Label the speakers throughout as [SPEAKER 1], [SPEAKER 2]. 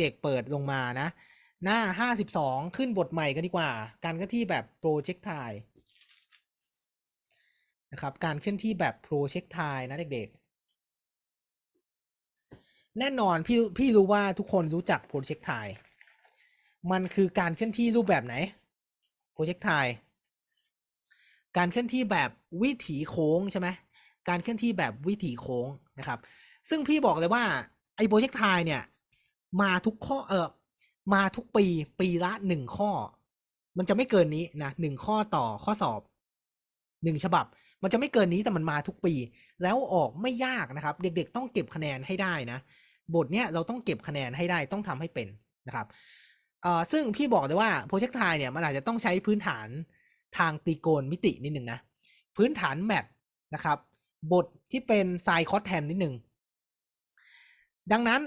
[SPEAKER 1] เด็กๆเปิดลงมานะ หน้าห้าสิบสองขึ้นบทใหม่กันดีกว่า การเคลื่อนที่แบบโปรเจกต์ไทนะครับการเคลื่อนที่แบบโปรเจกต์ไทนะเด็กๆ แน่นอนพี่พี่รู้ว่าทุกคนรู้จักโปรเจกต์ไทมันคือการเคลื่อนที่รูปแบบไหนโปรเจกต์ไทการเคลื่อนที่แบบวิถีโค้งใช่ไหมการเคลื่อนที่แบบวิถีโค้งนะครับ ซึ่งพี่บอกเลยว่าไอ้โปรเจกต์ไทเนี่ย มาทุกข้อเออมาทุกปีปีละหนึ่งข้อ มันจะไม่เกินนี้นะหนึ่งข้อต่อข้อสอบหนึ่งฉบับ มันจะไม่เกินนี้แต่มันมาทุกปี แล้วออกไม่ยากนะครับ เด็กๆ ต้องเก็บคะแนนให้ได้นะ บทเนี้ยเราต้องเก็บคะแนนให้ได้ต้องทำให้เป็นนะครับเอ่อซึ่งพี่บอกเลยว่าโปรเจกต์ไทเนี่ยมันอาจจะต้องใช้พื้นฐานทางตีโกณมิตินิดหนึ่งนะ พื้นฐานแมทนะครับ บทที่เป็นไซคอสแทนนิดหนึ่งดังนั้น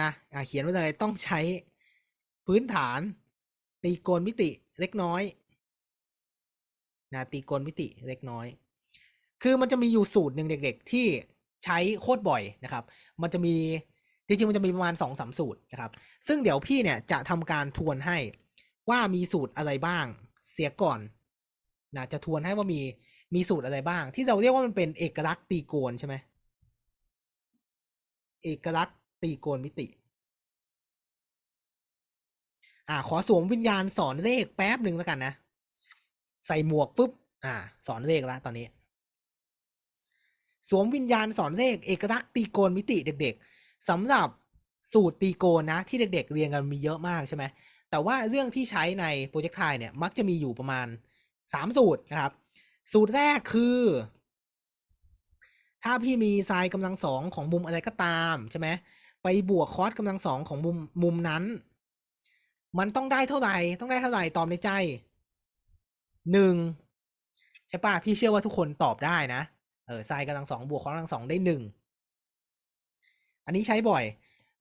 [SPEAKER 1] นะเขียนไว้เลยต้องใช้พื้นฐาน ตีโกณมิติเล็กน้อยนะตีโกณมิติเล็กน้อย คือมันจะมีอยู่สูตรหนึ่งเด็ก ๆ ที่ใช้โคตรบ่อยนะครับ มันจะมีจริงๆมันจะมีประมาณสองสามสูตรนะครับ ซึ่งเดี๋ยวพี่เนี่ยจะทำการทวนให้ว่ามีสูตรอะไรบ้าง เสียก่อนนะจะทวนให้ว่ามีมีสูตรอะไรบ้าง ที่เราเรียกว่ามันเป็นเอกลักษณ์ตีโกณใช่ไหมเอกลักษณ์ ตีโกณมิติ อ่า ขอสวมวิญญาณสอนเลขแป๊บหนึ่งแล้วกันนะ ใส่หมวกปุ๊บ อ่า สอนเลขแล้วตอนนี้ สวมวิญญาณสอนเลขเอกลักษณ์ตีโกณมิติเด็ก ๆสำหรับสูตรตีโกณนะ ที่เด็ก ๆ เรียนกันมีเยอะมากใช่ไหมแต่ว่าเรื่องที่ใช้ในโปรเจกต์ไทยเนี่ย มักจะมีอยู่ประมาณสามสูตรนะครับ สูตรแรกคือ ถ้าพี่มีไซน์กำลังสองของมุมอะไรก็ตามใช่ไหม บวกคอสกำลังสองของมุมมุมนั้น มันต้องได้เท่าไหร่ ต้องได้เท่าไหร่ตอบในใจหนึ่งใช่ป่ะพี่เชื่อว่าทุกคนตอบได้นะเออไซน์กำลังสองบวกคอสกำลังสองได้หนึ่งอันนี้ใช้บ่อย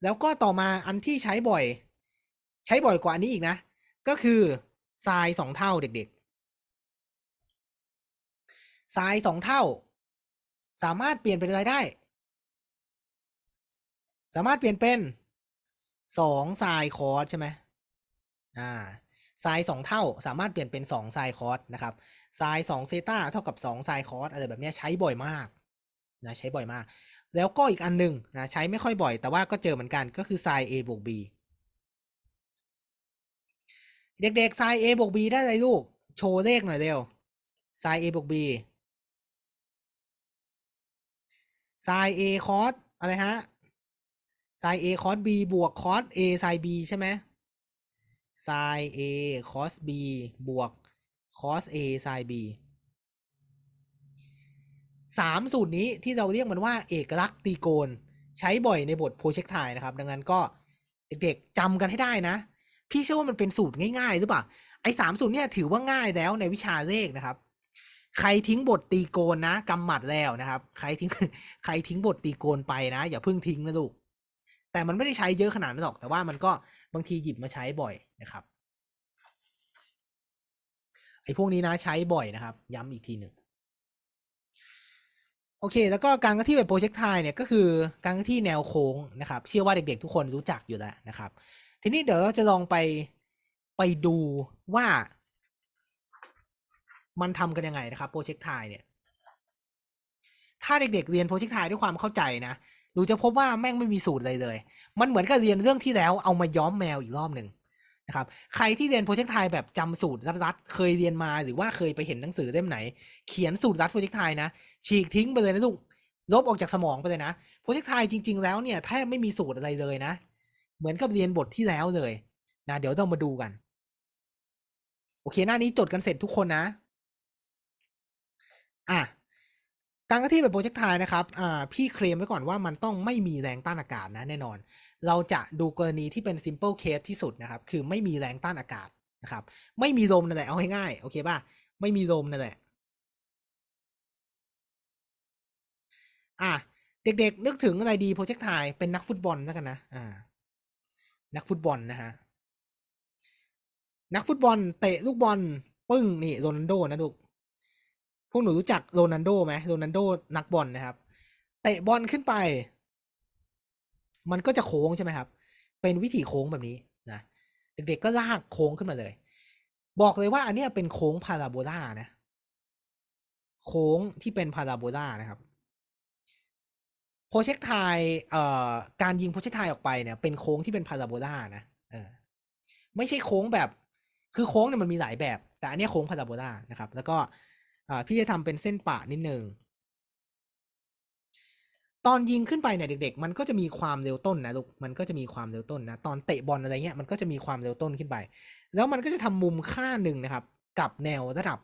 [SPEAKER 1] แล้วก็ต่อมาอันที่ใช้บ่อย ใช้บ่อยกว่าอันนี้อีกนะ ก็คือไซน์สองเท่าเด็กๆไซน์สองเท่า สามารถเปลี่ยนเป็นอะไรได้ สามารถเปลี่ยนเป็นสองไซน์คอร์สใช่ไหมอ่าไซน์สองเท่าสามารถเปลี่ยนเป็นสองไซน์คอร์สนะครับไซน์สองเซตาเท่ากับสองไซน์คอร์สอะไรแบบนี้ใช้บ่อยมากนะใช้บ่อยมาก แล้วก็อีกอันหนึ่งนะใช้ไม่ค่อยบ่อย แต่ว่าก็เจอเหมือนกันก็คือไซน์ a บวก b เด็กๆไซน์ a บวก b ได้เลยลูก โชว์เลขหน่อยเร็วไซน์ a บวก b ไซน์ a คอสอะไรฮะ ไซน์ a คอส b บวกคอส a ไซน์ b ใช่ไหมไซน์ a คอส b บวกคอส a ไซน์ b สามสูตรนี้ที่เราเรียกมันว่าเอกลักษณ์ตรีโกณใช้บ่อยในบทโปรเจกต์ไทนะครับ ดังนั้นก็เด็กๆจำกันให้ได้นะ พี่เชื่อว่ามันเป็นสูตรง่ายๆหรือเปล่าไอ้สามสูตรเนี่ยถือว่าง่ายแล้วในวิชาเลขนะครับ ใครทิ้งบทตีโกนนะกำหมัดแล้วนะครับ ใครทิ้งใครทิ้งบทตีโกนไปนะ อย่าเพิ่งทิ้งนะลูก แต่มันไม่ได้ใช้เยอะขนาดนั้นหรอก แต่ว่ามันก็บางทีหยิบมาใช้บ่อยนะครับไอ้พวกนี้นะใช้บ่อยนะครับ ย้ำอีกทีหนึ่งโอเค แล้วก็การเคลื่อนที่แบบโปรเจกต์ไทเนี่ยก็คือการเคลื่อนที่แนวโค้งนะครับ เชื่อว่าเด็กๆ ทุกคนรู้จักอยู่แล้วนะครับ ทีนี้เดี๋ยวเราจะลองไปไปดูว่า มันทำกันยังไงนะครับโปรเจกต์ไทเนี่ยถ้าเด็กๆเรียนโปรเจกต์ไทด้วยความเข้าใจนะ หนูจะพบว่าแม่งไม่มีสูตรเลยเลย มันเหมือนกับเรียนเรื่องที่แล้วเอามาย้อมแมวอีกรอบหนึ่งนะครับ ใครที่เรียนโปรเจกต์ไทยแบบจำสูตรรัดๆเคยเรียนมาหรือว่าเคยไปเห็นหนังสือเล่มไหน เขียนสูตรรัดโปรเจกต์ไทยนะ ฉีกทิ้งไปเลยนะลูก ลบออกจากสมองไปเลยนะ โปรเจกต์ไทยจริง ๆ แล้วเนี่ยแทบไม่มีสูตรอะไรเลยนะ เหมือนกับเรียนบทที่แล้วเลยนะ เดี๋ยวต้องมาดูกัน โอเค หน้านี้จดกันเสร็จทุกคนนะ อะ การกระที่แบบโปรเจกต์ไทนะครับอ่าพี่เคลมไว้ก่อนว่ามันต้องไม่มีแรงต้านอากาศนะแน่นอน เราจะดูกรณีที่เป็น simple case ที่สุดนะครับ คือไม่มีแรงต้านอากาศนะครับ ไม่มีลมนั่นแหละ เอาง่ายๆ โอเคป่ะ ไม่มีลมนั่นแหละ อะ เด็กๆ นึกถึงอะไรดีโปรเจกต์ไทเป็นนักฟุตบอลแล้วกันนะ อ่า นักฟุตบอลนะฮะ นักฟุตบอลเตะลูกบอลปึ้งนี่โรนัลโดนะลูก พวกหนูรู้จักโรนัลโดไหมโรนัลโดนักบอลนะครับ เตะบอลขึ้นไป มันก็จะโค้งใช่ไหมครับ เป็นวิถีโค้งแบบนี้นะเด็กๆก็ลากโค้งขึ้นมาเลย บอกเลยว่าอันนี้เป็นโค้งพาราโบลานะ โค้งที่เป็นพาราโบลานะครับโปรเจกต์ไทเอ่อการยิงโปรเจกต์ไทออกไปเนี่ยเป็นโค้งที่เป็นพาราโบลานะเออไม่ใช่โค้งแบบ คือโค้งเนี่ยมันมีหลายแบบ แต่อันนี้โค้งพาราโบลานะครับ แล้วก็ อ่าพี่จะทำเป็นเส้นปะนิดนึงตอนยิงขึ้นไปเนี่ยเด็ก ๆ มันก็จะมีความเร็วต้นนะลูกมันก็จะมีความเร็วต้นนะตอนเตะบอลอะไรเงี้ยมันก็จะมีความเร็วต้นขึ้นไป แล้วมันก็จะทำมุมค่าหนึ่งนะครับ กับแนวระดับ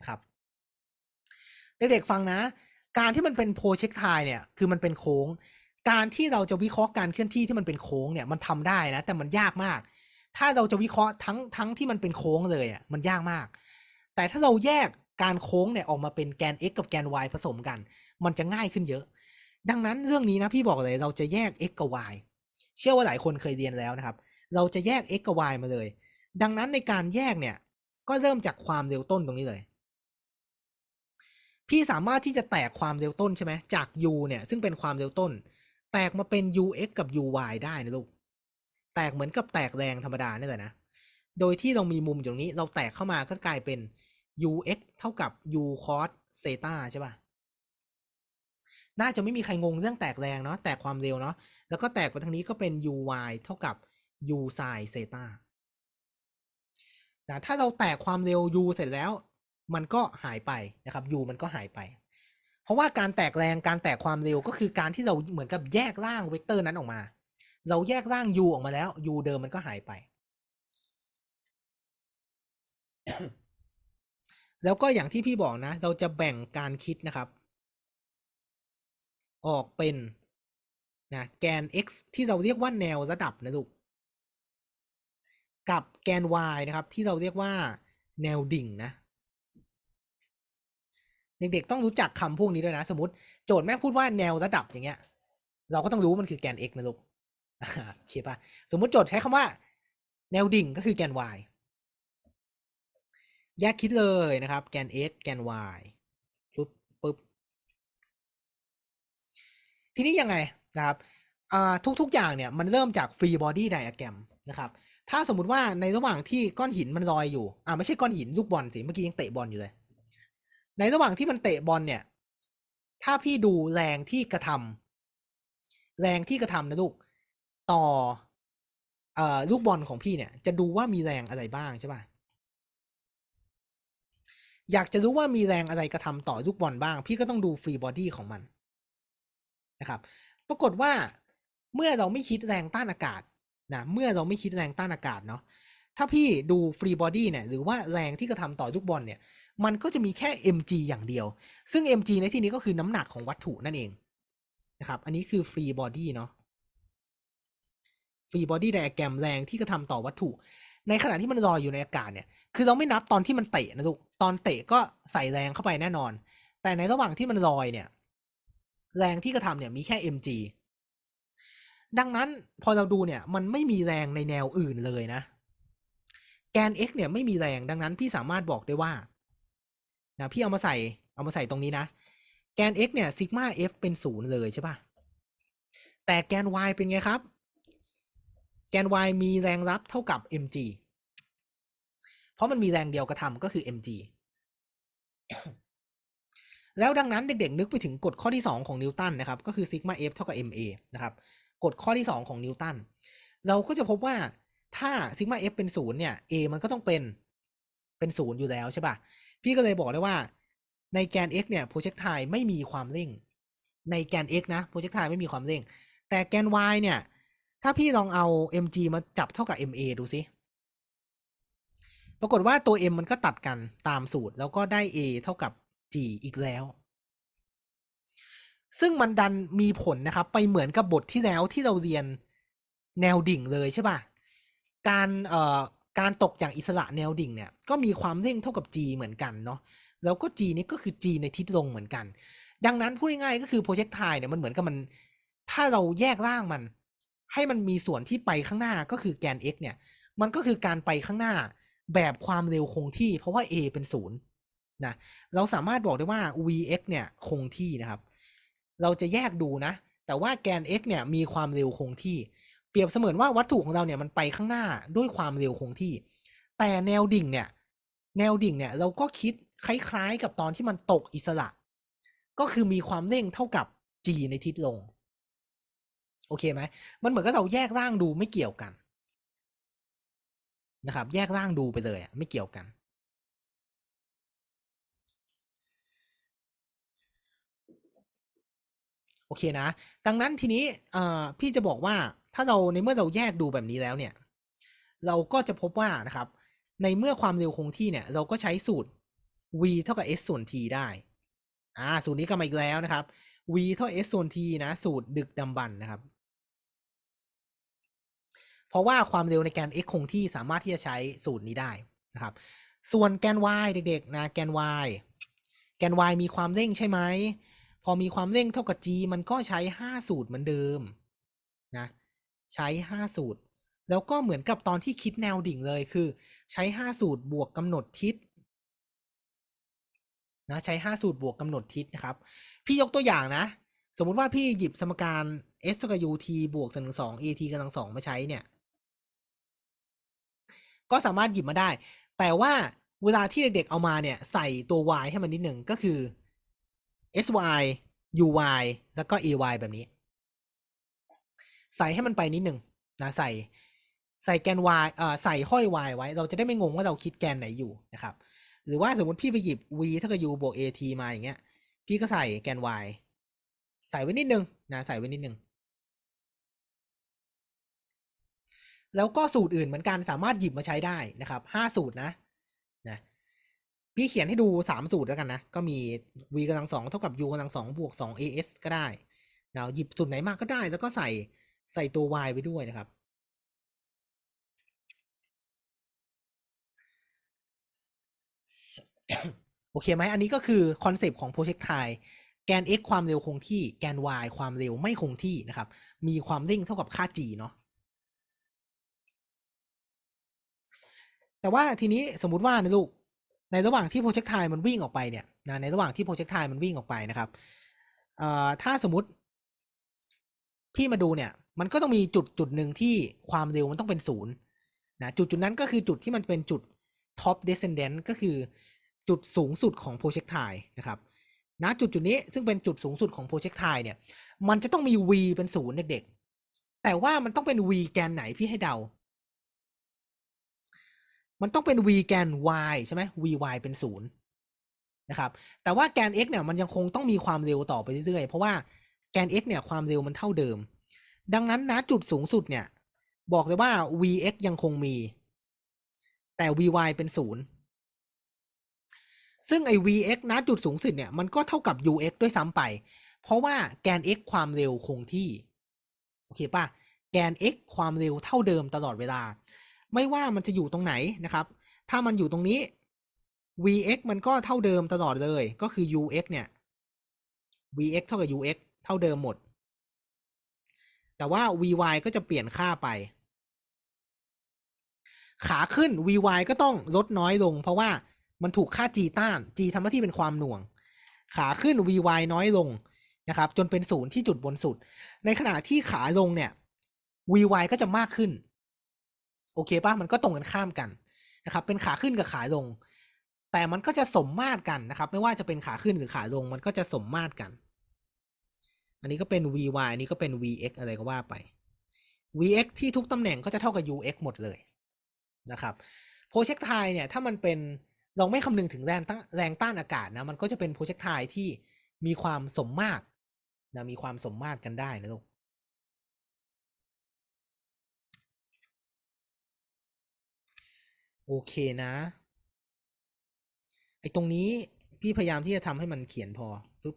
[SPEAKER 1] นะครับ เด็กๆฟังนะ การที่มันเป็นโพเช็คไทเนี่ยคือมันเป็นโค้ง การที่เราจะวิเคราะห์การเคลื่อนที่ที่มันเป็นโค้งเนี่ยมันทำได้นะ แต่มันยากมาก ถ้าเราจะวิเคราะห์ทั้งทั้งที่มันเป็นโค้งเลยอะมันยากมาก แต่ถ้าเราแยก การโค้งเนี่ยออกมาเป็นแกน x กับแกน y ผสมกัน มันจะง่ายขึ้นเยอะ ดังนั้นเรื่องนี้นะพี่บอกเลยเราจะแยก x กับ y เชื่อว่าหลายคนเคยเรียนแล้วนะครับ เราจะแยก x กับ y มาเลย ดังนั้นในการแยกเนี่ย ก็เริ่มจากความเร็วต้นตรงนี้เลย พี่สามารถที่จะแตกความเร็วต้นใช่ไหมจาก u เนี่ยซึ่งเป็นความเร็วต้น แตกมาเป็น ux กับ uy ได้นะลูก แตกเหมือนกับแตกแรงธรรมดาเนี่ยแหละนะ โดยที่เรามีมุมอยู่ตรงนี้เราแตกเข้ามาก็กลายเป็น ux เท่ากับ u cos เซตาใช่ป่ะ น่าจะไม่มีใครงงเรื่องแตกแรงเนาะ แตกความเร็วเนาะ แล้วก็แตกไปทางนี้ก็เป็น uy เท่ากับ u sin เซตานะถ้าเราแตกความเร็ว u เสร็จแล้ว มันก็หายไปนะครับ u มันก็หายไป เพราะว่าการแตกแรง การแตกความเร็วก็คือการที่เราเหมือนกับแยกร่างเวกเตอร์นั้นออกมา เราแยกร่าง u ออกมาแล้ว u เดิมมันก็หายไป แล้วก็อย่างที่พี่บอกนะ เราจะแบ่งการคิดนะครับ ออกเป็นนะแกน x ที่เราเรียกว่าแนวระดับนะลูก กับแกน y นะครับ ที่เราเรียกว่าแนวดิ่งนะ เด็กๆต้องรู้จักคำพวกนี้ด้วยนะ สมมติโจทย์แม่พูดว่าแนวระดับอย่างเงี้ย เราก็ต้องรู้มันคือแกน x นะลูกอ่าโอเคป่ะสมมติโจทย์ใช้คำว่า แนวดิ่งก็คือแกน y แยกคิดเลยนะครับ แกน x แกน y ปุ๊บปุ๊บทีนี้ยังไงนะครับทุกๆอย่างเนี่ยมันเริ่มจาก free body diagram นะครับถ้าสมมุติว่าในระหว่างที่ก้อนหินมันลอยอยู่อ่าไม่ใช่ก้อนหินลูกบอลสิเมื่อกี้ยังเตะบอลอยู่เลย ในระหว่างที่มันเตะบอลเนี่ย ถ้าพี่ดูแรงที่กระทำแรงที่กระทำนะลูกต่อเอ่อลูกบอลของพี่เนี่ยจะดูว่ามีแรงอะไรบ้างใช่ป่ะ อยากจะรู้ว่ามีแรงอะไรกระทำต่อลูกบอลบ้าง พี่ก็ต้องดูฟรีบอดี้ของมันนะครับปรากฏว่าเมื่อเราไม่คิดแรงต้านอากาศนะเมื่อเราไม่คิดแรงต้านอากาศเนาะถ้าพี่ดูฟรีบอดี้เนี่ยหรือว่าแรงที่กระทำต่อลูกบอลเนี่ยมันก็จะมีแค่ mg อย่างเดียว ซึ่ง mg ในที่นี้ก็คือน้ำหนักของวัตถุนั่นเองนะครับอันนี้คือฟรีบอดี้เนาะฟรีบอดี้ไดอะแกรมแรงที่กระทำต่อวัตถุ ในขณะที่มันลอยอยู่ในอากาศเนี่ย คือเราไม่นับตอนที่มันเตะนะลูก ตอนเตะก็ใส่แรงเข้าไปแน่นอน แต่ในระหว่างที่มันลอยเนี่ย แรงที่กระทำเนี่ยมีแค่ mg ดังนั้นพอเราดูเนี่ยมันไม่มีแรงในแนวอื่นเลยนะ แกน x เนี่ยไม่มีแรงดังนั้นพี่สามารถบอกได้ว่านะพี่เอามาใส่เอามาใส่ตรงนี้นะ แกน x เนี่ยซิกมา f เป็นศูนย์เลยใช่ปะแต่แกน y เป็นไงครับ แกน y มีแรงรับเท่ากับ mg เพราะมันมีแรงเดียวกระทำก็คือ mg แล้วดังนั้นเด็กๆ นึกไปถึงกฎข้อที่ 2 ของนิวตันนะครับ ก็คือซิกมา f เท่ากับ ma นะครับ กฎข้อที่ 2 ของนิวตัน เราก็จะพบว่าถ้าซิกมา f เป็นศูนย์เนี่ย a มันก็ต้องเป็นเป็นศูนย์อยู่แล้วใช่ปะพี่ก็เลยบอกได้ว่าในแกน x เนี่ยโปรเจกไทไม่มีความเร่ง ในแกน x นะโปรเจกไทไม่มีความเร่ง แต่แกน y เนี่ย ถ้าพี่ลองเอา mg มาจับเท่ากับ ma ดูสิ ปรากฏว่าตัว m มันก็ตัดกันตามสูตรแล้วก็ได้ a เท่ากับ g อีกแล้ว ซึ่งมันดันมีผลนะครับ ไปเหมือนกับบทที่แล้วที่เราเรียนแนวดิ่งเลยใช่ป่ะ การเอ่อการตกอย่างอิสระแนวดิ่งเนี่ย ก็มีความเร่งเท่ากับ g เหมือนกันเนาะ แล้วก็ g นี่ก็คือ g ในทิศลงเหมือนกัน ดังนั้นพูดง่ายๆก็คือโปรเจกต์ไทเนี่ยมันเหมือนกับมัน ถ้าเราแยกร่างมัน ให้มันมีส่วนที่ไปข้างหน้าก็คือแกน x เนี่ย มันก็คือการไปข้างหน้าแบบความเร็วคงที่ เพราะว่า a เป็นศูนย์นะเราสามารถบอกได้ว่า vx เนี่ยคงที่นะครับ เราจะแยกดูนะ แต่ว่าแกน x เนี่ยมีความเร็วคงที่ เปรียบเสมือนว่าวัตถุของเราเนี่ยมันไปข้างหน้าด้วยความเร็วคงที่ แต่แนวดิ่งเนี่ยแนวดิ่งเนี่ยเราก็คิดคล้ายๆกับตอนที่มันตกอิสระ ก็คือมีความเร่งเท่ากับ g ในทิศลง โอเคไหมมันเหมือนกับเราแยกร่างดูไม่เกี่ยวกันนะครับ แยกร่างดูไปเลยไม่เกี่ยวกัน โอเคนะ ดังนั้นทีนี้พี่จะบอกว่าถ้าเราในเมื่อเราแยกดูแบบนี้แล้วเนี่ย เราก็จะพบว่านะครับ ในเมื่อความเร็วคงที่เนี่ย เราก็ใช้สูตร v เท่ากับ s ส่วน t ได้อ่าสูตรนี้ก็มาอีกแล้วนะครับ v เท่า s ส่วน t นะ สูตรดึกดำบรรพ์นะครับ เพราะว่าความเร็วในแกน x คงที่สามารถที่จะใช้สูตรนี้ได้นะครับ ส่วนแกน y เด็กๆนะแกน y แกน y มีความเร่งใช่ไหม พอมีความเร่งเท่ากับ g มันก็ใช้ 5 สูตรเหมือนเดิมนะใช้ 5 สูตร แล้วก็เหมือนกับตอนที่คิดแนวดิ่งเลยคือ ใช้ 5 สูตรบวกกำหนดทิศนะใช้ 5 สูตรบวกกำหนดทิศนะครับ พี่ยกตัวอย่างนะ สมมุติว่าพี่หยิบสมการ s เท่ากับ ut บวกส่วนสอง at กำลังสองมาใช้เนี่ย ก็สามารถหยิบมาได้ แต่ว่าเวลาที่เด็กๆเอามาเนี่ย ใส่ตัว y ให้มันนิดหนึ่งก็คือ sy uy แล้วก็ ay แบบนี้ ใส่ให้มันไปนิดหนึ่งนะใส่ใส่แกน y เอ่อใส่ห้อย y ไว้ เราจะได้ไม่งงว่าเราคิดแกนไหนอยู่นะครับ หรือว่าสมมติพี่ไปหยิบ v เท่ากับ u บวก at มาอย่างเงี้ย พี่ก็ใส่แกน y ใส่ไว้นิดนึงนะใส่ไว้นิดนึง แล้วก็สูตรอื่นเหมือนกันสามารถหยิบมาใช้ได้นะครับห้าสูตรนะนะพี่เขียนให้ดูสามสูตรแล้วกันนะ ก็มี v กำลังสองเท่ากับ u กำลังสองบวกสอง as ก็ได้เราหยิบสูตรไหนมาก็ได้ แล้วก็ใส่ใส่ตัว y ไปด้วยนะครับโอเคไหมอันนี้ก็คือคอนเซปต์ของโปรเจกต์ไทแกน x ความเร็วคงที่แกน y ความเร็วไม่คงที่นะครับ มีความเร่งเท่ากับค่า g เนาะ แต่ว่าทีนี้สมมติว่านะลูกในระหว่างที่โปรเจกต์ไทมันวิ่งออกไปเนี่ยนะในระหว่างที่โปรเจกต์ไทมันวิ่งออกไปนะครับเอ่อถ้าสมมติ พี่มาดูเนี่ยมันก็ต้องมีจุดจุดหนึ่งที่ความเร็วมันต้องเป็นศูนย์นะจุดจุดนั้นก็คือจุดที่มันเป็นจุด top descendant ก็คือจุดสูงสุดของโปรเจกต์ไทนะครับณจุดจุดนี้ซึ่งเป็นจุดสูงสุดของโปรเจกต์ไทเนี่ยมันจะต้องมี v เป็นศูนย์เด็กๆแต่ว่ามันต้องเป็น v แกนไหนพี่ให้เดา มันต้องเป็น v แกน y ใช่ไหม v y เป็นศูนย์นะครับแต่ว่าแกน x เนี่ยมันยังคงต้องมีความเร็วต่อไปเรื่อยๆ เพราะว่าแกน x เนี่ยความเร็วมันเท่าเดิม ดังนั้นณจุดสูงสุดเนี่ย บอกเลยว่า vx ยังคงมี แต่ vy เป็นศูนย์ซึ่งไอ้ vx ณจุดสูงสุดเนี่ยมันก็เท่ากับ ux ด้วยซ้ำไป เพราะว่าแกน x ความเร็วคงที่ โอเคป่ะ แกน x ความเร็วเท่าเดิมตลอดเวลา ไม่ว่ามันจะอยู่ตรงไหนนะครับ ถ้ามันอยู่ตรงนี้ vx มันก็เท่าเดิมตลอดเลย ก็คือ ux เนี่ย vx เท่ากับ ux เท่าเดิมหมด แต่ว่า vy ก็จะเปลี่ยนค่าไป ขาขึ้น vy ก็ต้องลดน้อยลง เพราะว่ามันถูกค่า g ต้าน g ทำหน้าที่เป็นความหน่วง ขาขึ้น vy น้อยลงนะครับ จนเป็นศูนย์ที่จุดบนสุด ในขณะที่ขาลงเนี่ย vy ก็จะมากขึ้น อเคป่ะมันก็ตรงกันข้ามกันนะครับเป็นขาขึ้นกับขาลง แต่มันก็จะสมมาตรกันนะครับ ไม่ว่าจะเป็นขาขึ้นหรือขาลง มันก็จะสมมาตรกัน อันนี้ก็เป็น vy อันนี้ก็เป็น vx อะไรก็ว่าไป vx ที่ทุกตำแหน่งก็จะเท่ากับ ux หมดเลยนะครับโพเชกไทเนี่ยถ้ามันเป็นเราไม่คำนึงถึงแรงต้านแรงต้านอากาศนะมันก็จะเป็นโพเชกไทที่มีความสมมาตรนะมีความสมมาตรกันได้นะลูก โอเคนะ ไอ้ตรงนี้พี่พยายามที่จะทำให้มันเขียนพอปุ๊บ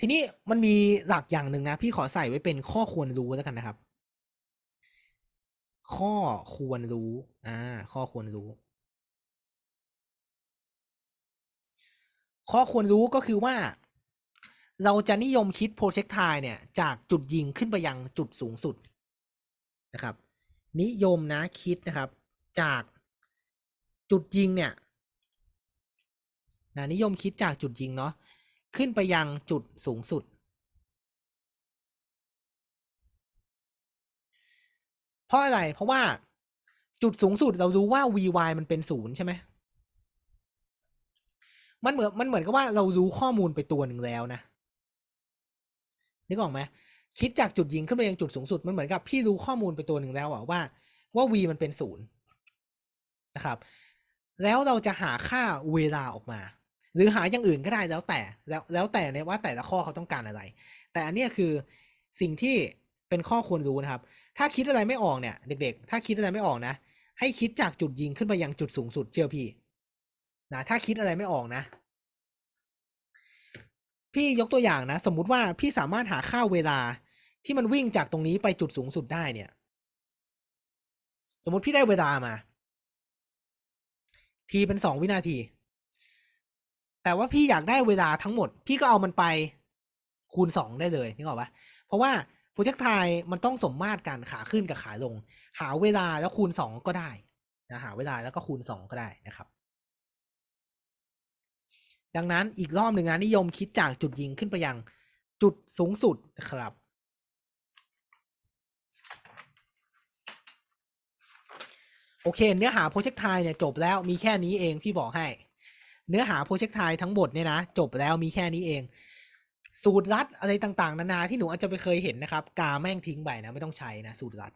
[SPEAKER 1] ทีนี้มันมีหลักอย่างหนึ่งนะ พี่ขอใส่ไว้เป็นข้อควรรู้แล้วกันนะครับ ข้อควรรู้ อ่า ข้อควรรู้ ข้อควรรู้ก็คือว่า เราจะนิยมคิดโปรเจกต์ไทเนี่ย จากจุดยิงขึ้นไปยังจุดสูงสุด นะครับ นิยมนะคิดนะครับ จากจุดยิงเนี่ยนะนิยมคิดจากจุดยิงเนาะขึ้นไปยังจุดสูงสุด เพราะอะไรเพราะว่าจุดสูงสุดเรารู้ว่า vy มันเป็นศูนย์ใช่ไหมมันเหมือนมันเหมือนกับว่าเรารู้ข้อมูลไปตัวหนึ่งแล้วนะนึกออกไหม คิดจากจุดยิงขึ้นไปยังจุดสูงสุด มันเหมือนกับพี่รู้ข้อมูลไปตัวหนึ่งแล้วอะว่าว่า v มันเป็นศูนย์นะครับ แล้วเราจะหาค่าเวลาออกมา หรือหาอย่างอื่นก็ได้แล้วแต่แล้วแล้วแต่เนี่ยว่าแต่ละข้อเขาต้องการอะไร แต่อันนี้คือสิ่งที่เป็นข้อควรรู้นะครับ ถ้าคิดอะไรไม่ออกเนี่ย เด็ก ๆ ถ้าคิดอะไรไม่ออกนะ ให้คิดจากจุดยิงขึ้นไปยังจุดสูงสุดเชื่อพี่นะถ้าคิดอะไรไม่ออกนะ พี่ยกตัวอย่างนะ สมมุติว่าพี่สามารถหาค่าเวลา ที่มันวิ่งจากตรงนี้ไปจุดสูงสุดได้เนี่ย สมมติพี่ได้เวลามา ทีเป็นสองวินาที แต่ว่าพี่อยากได้เวลาทั้งหมด พี่ก็เอามันไปคูณสองได้เลยนึกออกปะเพราะว่าโปรเจกต์ไทยมันต้องสมมาตรกันขาขึ้นกับขาลง หาเวลาแล้วคูณสองก็ได้นะหาเวลาแล้วก็คูณสองก็ได้นะครับ ดังนั้นอีกรอบหนึ่งนะนิยมคิดจากจุดยิงขึ้นไปยังจุดสูงสุดนะครับ โอเค เนื้อหาโปรเจกต์ไทยเนี่ยจบแล้วมีแค่นี้เองพี่บอกให้ เนื้อหาโปรเจกต์ไทยทั้งหมดเนี่ยนะจบแล้วมีแค่นี้เอง สูตรลัดอะไรต่างๆ นานาที่หนูอาจจะไปเคยเห็นนะครับ กาแม่งทิ้งไปนะไม่ต้องใช้นะสูตรลัด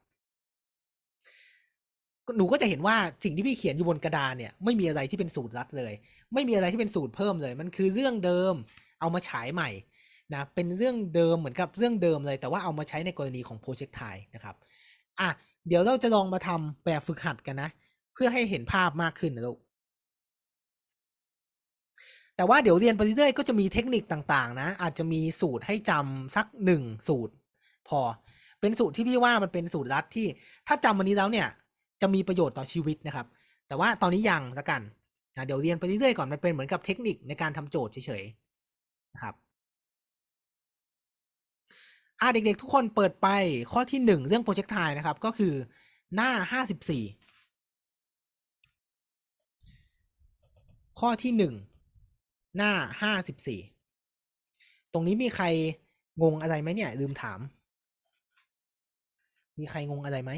[SPEAKER 1] หนูก็จะเห็นว่าสิ่งที่พี่เขียนอยู่บนกระดานเนี่ยไม่มีอะไรที่เป็นสูตรลัดเลย ไม่มีอะไรที่เป็นสูตรเพิ่มเลย มันคือเรื่องเดิมเอามาฉายใหม่นะเป็นเรื่องเดิมเหมือนกับเรื่องเดิมเลย แต่ว่าเอามาใช้ในกรณีของโปรเจกต์ไทยนะครับ อะเดี๋ยวเราจะลองมาทำแบบฝึกหัดกันนะ เพื่อให้เห็นภาพมากขึ้นนะลูกแต่ว่าเดี๋ยวเรียนไปเรื่อยๆก็จะมีเทคนิคต่างๆ นะ อาจจะมีสูตรให้จำสักหนึ่งสูตร พอ เป็นสูตรที่พี่ว่ามันเป็นสูตรลัดที่ถ้าจำวันนี้แล้วเนี่ย จะมีประโยชน์ต่อชีวิตนะครับ แต่ว่าตอนนี้ยังละกันนะเดี๋ยวเรียนไปเรื่อยๆก่อนมันเป็นเหมือนกับเทคนิคในการทำโจทย์เฉยๆนะครับ อ่าเด็กๆ ทุกคนเปิดไปข้อที่หนึ่งเรื่องโปรเจกต์ไทนะครับ ก็คือหน้าห้าสิบสี่ข้อที่หนึ่งหน้าห้าสิบสี่ตรงนี้มีใครงงอะไรไหมเนี่ย ลืมถาม มีใครงงอะไรไหม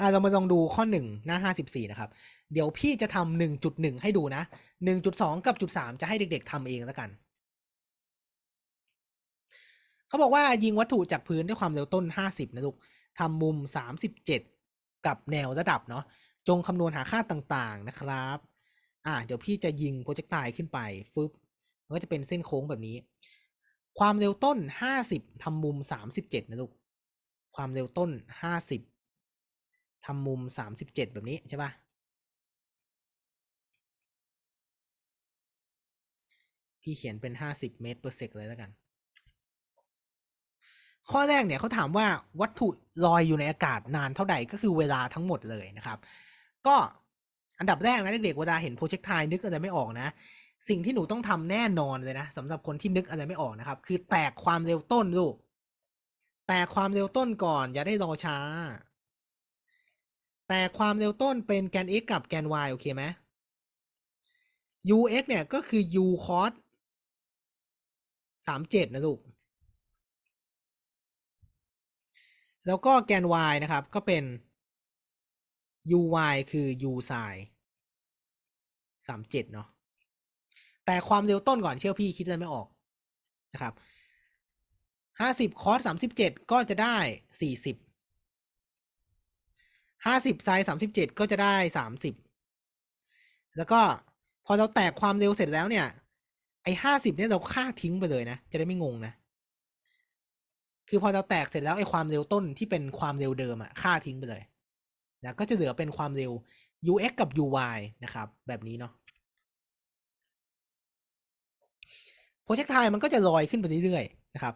[SPEAKER 1] อ่าเรามาลองดูข้อหนึ่งหน้าห้าสิบสี่นะครับ เดี๋ยวพี่จะทำหนึ่งจุดหนึ่งให้ดูนะหนึ่งจุดสองกับจุดสามจะให้เด็กๆทำเองแล้วกัน เขาบอกว่ายิงวัตถุจากพื้นด้วยความเร็วต้นห้าสิบนะลูกทำมุมสามสิบเจ็ดกับแนวระดับเนาะ จงคำนวณหาค่าต่างๆนะครับ อ่าเดี๋ยวพี่จะยิงโปรเจกต์ไทขึ้นไปฟึบมันก็จะเป็นเส้นโค้งแบบนี้ ความเร็วต้นห้าสิบทำมุมสามสิบเจ็ดนะลูก ความเร็วต้นห้าสิบ ทำมุมสามสิบเจ็ดแบบนี้ใช่ปะ พี่เขียนเป็นห้าสิบเมตร per sec เลยแล้วกัน ข้อแรกเนี่ยเขาถามว่าวัตถุลอยอยู่ในอากาศนานเท่าใดก็คือเวลาทั้งหมดเลยนะครับ ก็อันดับแรกนะเด็กๆเวลาเห็นโปรเจกต์ไทนึกอะไรไม่ออกนะสิ่งที่หนูต้องทำแน่นอนเลยนะสำหรับคนที่นึกอะไรไม่ออกนะครับ คือแตกความเร็วต้นลูก แตกความเร็วต้นก่อน อย่าได้รอช้า แต่ความเร็วต้นเป็นแกน x กับแกน y โอเคไหม ux เนี่ยก็คือ u cos สามเจ็ดนะลูก แล้วก็แกน y นะครับ ก็เป็น uy คือ u sin สามเจ็ดเนาะ แต่ความเร็วต้นก่อนเชื่อพี่คิดอะไรไม่ออกนะครับห้าสิบคอสสามสิบเจ็ดก็จะได้สี่สิบ ห้าสิบไซส์สามสิบเจ็ดก็จะได้สามสิบแล้วก็พอเราแตกความเร็วเสร็จแล้วเนี่ย ไอ้ห้าสิบเนี่ยเราค่าทิ้งไปเลยนะ จะได้ไม่งงนะ คือพอเราแตกเสร็จแล้วไอ้ความเร็วต้นที่เป็นความเร็วเดิมอะค่าทิ้งไปเลยนะก็จะเหลือเป็นความเร็ว ux กับ uy นะครับ แบบนี้เนาะโปรเจกต์ไทมันก็จะลอยขึ้นไปเรื่อยๆนะครับ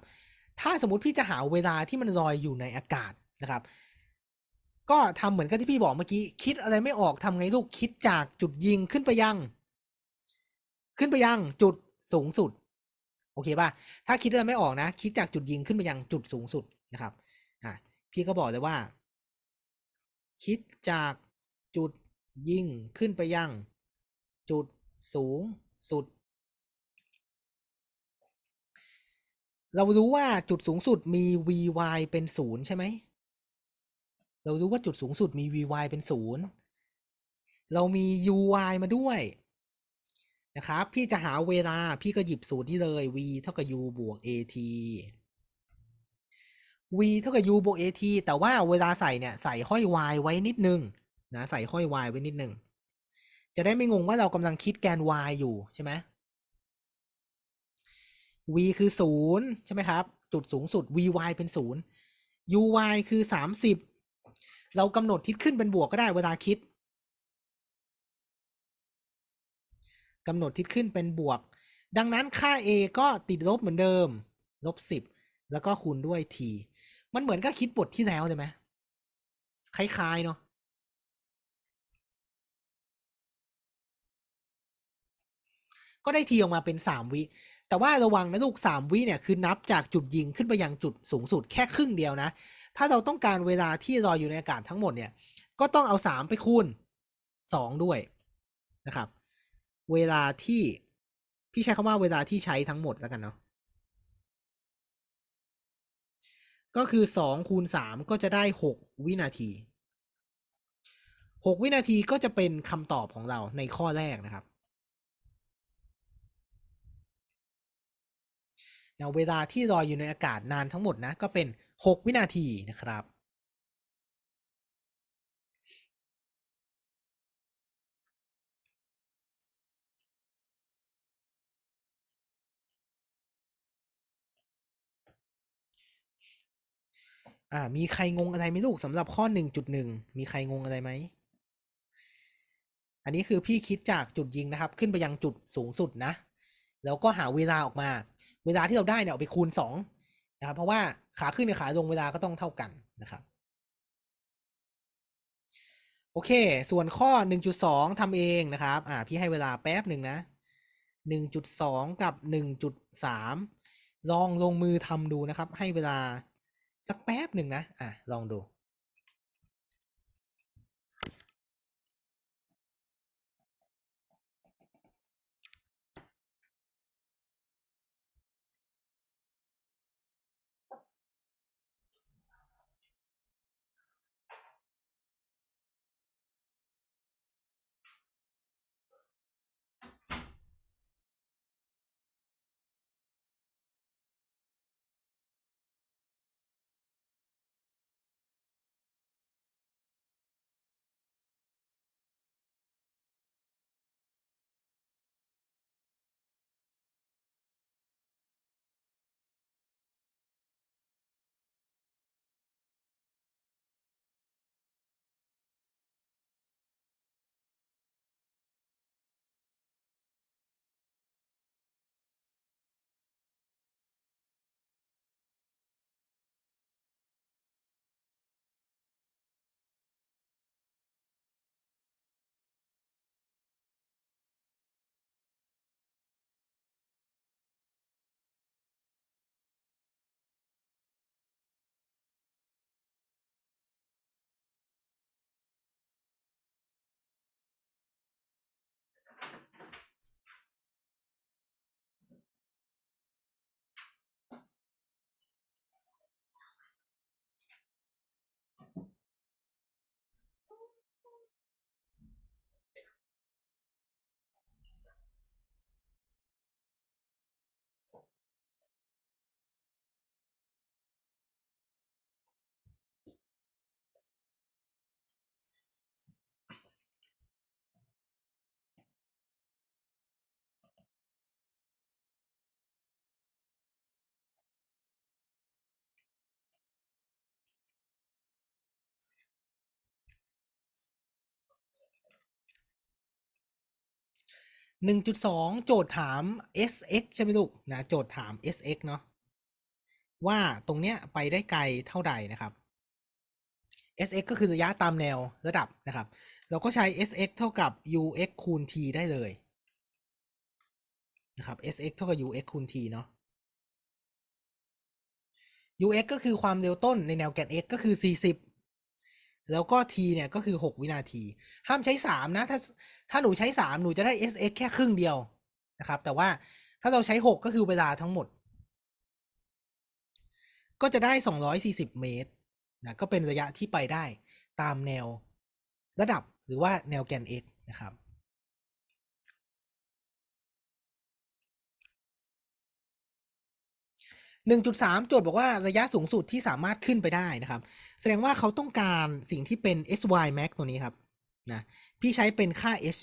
[SPEAKER 1] ถ้าสมมติพี่จะหาเวลาที่มันลอยอยู่ในอากาศนะครับ ก็ทำเหมือนกับที่พี่บอกเมื่อกี้ คิดอะไรไม่ออกทำไงลูกคิดจากจุดยิงขึ้นไปยัง ขึ้นไปยังจุดสูงสุด โอเคป่ะ ถ้าคิดอะไรไม่ออกนะ คิดจากจุดยิงขึ้นไปยังจุดสูงสุดนะครับ อะ พี่ก็บอกเลยว่า คิดจากจุดยิงขึ้นไปยัง จุดสูงสุด เรารู้ว่าจุดสูงสุดมี vy เป็นศูนย์ใช่ไหม เรารู้ว่าจุดสูงสุดมี vy เป็นศูนย์เรามี uy มาด้วยนะครับ พี่จะหาเวลาพี่ก็หยิบสูตรนี้เลย v เท่ากับ u บวก at v เท่ากับ u บวก at แต่ว่าเวลาใส่เนี่ยใส่ห้อย y ไว้นิดนึงนะใส่ห้อย y ไว้นิดนึง จะได้ไม่งงว่าเรากำลังคิดแกน y อยู่ใช่ไหม v คือศูนย์ใช่ไหมครับ จุดสูงสุด vy เป็นศูนย์ uy คือสามสิบ เรากำหนดทิศขึ้นเป็นบวกก็ได้เวลาคิดกำหนดทิศขึ้นเป็นบวก ดังนั้นค่า a ก็ติดลบเหมือนเดิม ลบสิบแล้วก็คูณด้วย t มันเหมือนก็คิดบทที่แล้วเลยไหมคล้ายๆเนาะก็ได้ t ออกมาเป็นสามวิ แต่ว่าระวังนะลูกสามวิเนี่ยคือนับจากจุดยิงขึ้นไปยังจุดสูงสุดแค่ครึ่งเดียวนะ ถ้าเราต้องการเวลาที่ลอยอยู่ในอากาศทั้งหมดเนี่ย ก็ต้องเอาสามไปคูณสองด้วยนะครับ เวลาที่พี่ใช้คำว่าเวลาที่ใช้ทั้งหมดแล้วกันเนาะก็คือสองคูณสามก็จะได้หกวินาทีหกวินาทีก็จะเป็นคำตอบของเราในข้อแรกนะครับ นะเวลาที่ลอยอยู่ในอากาศนานทั้งหมดนะก็เป็น 6 วินาทีนะครับ่ามีใครงงอะไรไหมลูกสำหรับข้อ 1.1 มีใครงงอะไรไหม อันนี้คือพี่คิดจากจุดยิงนะครับ ขึ้นไปยังจุดสูงสุดนะ แล้วก็หาเวลาออกมา เวลาที่เราได้เนี่ยเอาไปคูณสองนะครับเพราะว่าขาขึ้นกับขาลงเวลาก็ต้องเท่ากันนะครับโอเค ส่วนข้อ 1.2ทำเองนะครับ อ่า พี่ให้เวลาแป๊บหนึ่งนะ 1.2 กับ 1.3 ลองลงมือทำดูนะครับ ให้เวลาสักแป๊บหนึ่งนะ อะ ลองดู หนึ่งจุดสองโจทย์ถาม sx ใช่ไหมลูกนะโจทย์ถาม sx เนาะว่าตรงเนี้ยไปได้ไกลเท่าใดนะครับ sx ก็คือระยะตามแนวระดับนะครับ เราก็ใช้ sx เท่ากับ ux คูณ t ได้เลยนะครับ sx เท่ากับ ux คูณ t เนาะ ux ก็คือความเร็วต้นในแนวแกน x ก็คือ 40 แล้วก็ t เนี่ยก็คือ 6 วินาที ห้ามใช้ 3 นะ ถ้าถ้าหนูใช้ 3 หนูจะได้ sx แค่ครึ่งเดียวนะครับ แต่ว่าถ้าเราใช้หกก็คือเวลาทั้งหมด ก็จะได้สองร้อยสี่สิบเมตรนะก็เป็นระยะที่ไปได้ตามแนวระดับหรือว่าแนวแกน x นะครับ 1.3 โจทย์บอกว่าระยะสูงสุดที่สามารถขึ้นไปได้นะครับ แสดงว่าเขาต้องการสิ่งที่เป็น sy max ตัวนี้ครับนะพี่ใช้เป็นค่า h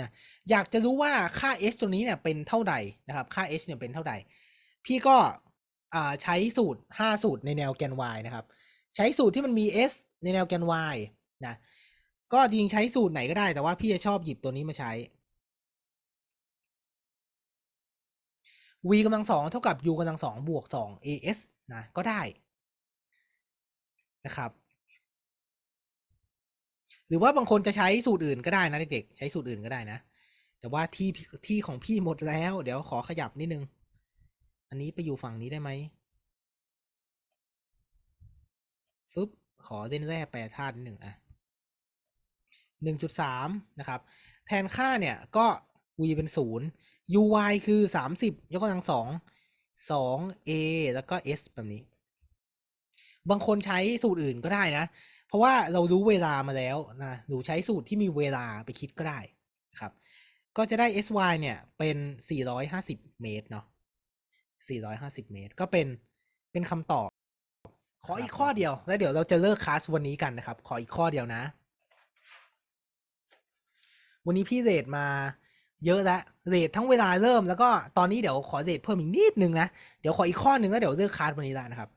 [SPEAKER 1] นะอยากจะรู้ว่าค่า h ตัวนี้เนี่ยเป็นเท่าใดนะครับ ค่า h เนี่ยเป็นเท่าใด พี่ก็ใช้สูตร 5 สูตรในแนวแกน y นะครับ ใช้สูตรที่มันมี s ในแนวแกน y นะก็จริงใช้สูตรไหนก็ได้แต่ว่าพี่จะชอบหยิบตัวนี้มาใช้ v กำลังสองเท่ากับ u กำลังสองบวกสอง as นะก็ได้นะครับ หรือว่าบางคนจะใช้สูตรอื่นก็ได้นะเด็กๆ ใช้สูตรอื่นก็ได้นะ แต่ว่าที่ที่ของพี่หมดแล้ว เดี๋ยวขอขยับนิดนึง อันนี้ไปอยู่ฝั่งนี้ได้ไหมฟึบขอเล่นแร่แปรธาตุนิดหนึ่งอะหนึ่งจุดสามนะครับ แทนค่าเนี่ยก็ v เป็นศูนย์ uy คือสามสิบยกกำลังสองสอง a แล้วก็ s แบบนี้ บางคนใช้สูตรอื่นก็ได้นะ เพราะว่าเรารู้เวลามาแล้วนะหนูใช้สูตรที่มีเวลาไปคิดก็ได้ครับ ก็จะได้ sy เนี่ยเป็น 450 เมตรเนาะ450 เมตร ก็เป็นเป็นคำตอบ ขออีกข้อเดียว แล้วเดี๋ยวเราจะเลิกคลาสวันนี้กันนะครับ ขออีกข้อเดียวนะ วันนี้พี่เรทมา เยอะแล้วเรททั้งเวลาเริ่มแล้วก็ตอนนี้เดี๋ยวขอเรทเพิ่มอีกนิดนึงนะ เดี๋ยวขออีกข้อหนึ่งแล้วเดี๋ยวเลือกคลาสวันนี้ละนะครับ